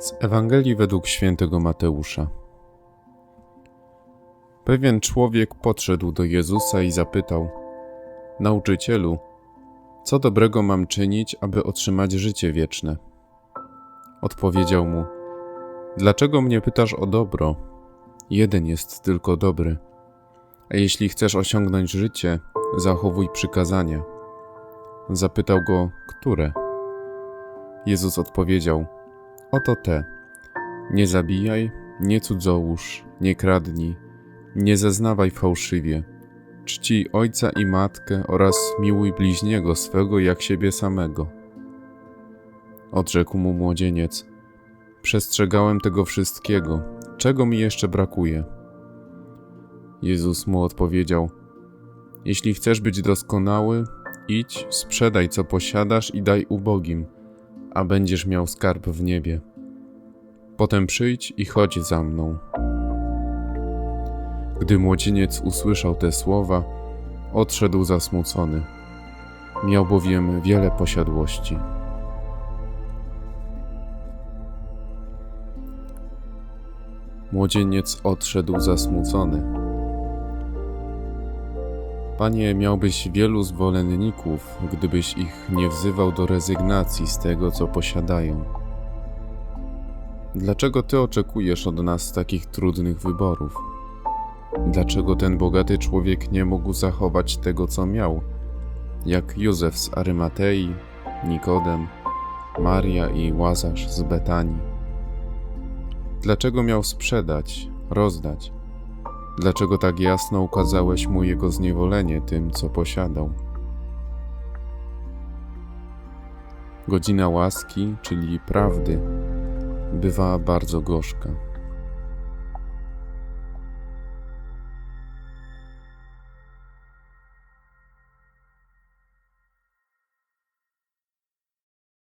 Z Ewangelii według świętego Mateusza. Pewien człowiek podszedł do Jezusa i zapytał: Nauczycielu, co dobrego mam czynić, aby otrzymać życie wieczne? Odpowiedział mu: Dlaczego mnie pytasz o dobro? Jeden jest tylko dobry. A jeśli chcesz osiągnąć życie, zachowuj przykazania. Zapytał go, które? Jezus odpowiedział: Oto te: Nie zabijaj, nie cudzołóż, nie kradnij, nie zeznawaj fałszywie, czci ojca i matkę oraz miłuj bliźniego swego jak siebie samego. Odrzekł mu młodzieniec: Przestrzegałem tego wszystkiego, czego mi jeszcze brakuje? Jezus mu odpowiedział: Jeśli chcesz być doskonały, idź, sprzedaj co posiadasz i daj ubogim a będziesz miał skarb w niebie. Potem przyjdź i chodź za mną. Gdy młodzieniec usłyszał te słowa, odszedł zasmucony. Miał bowiem wiele posiadłości. Młodzieniec odszedł zasmucony. Panie, miałbyś wielu zwolenników, gdybyś ich nie wzywał do rezygnacji z tego, co posiadają. Dlaczego Ty oczekujesz od nas takich trudnych wyborów? Dlaczego ten bogaty człowiek nie mógł zachować tego, co miał, jak Józef z Arymatei, Nikodem, Maria i Łazarz z Betanii? Dlaczego miał sprzedać, rozdać? Dlaczego tak jasno ukazałeś mu jego zniewolenie tym, co posiadał? Godzina łaski, czyli prawdy, bywa bardzo gorzka.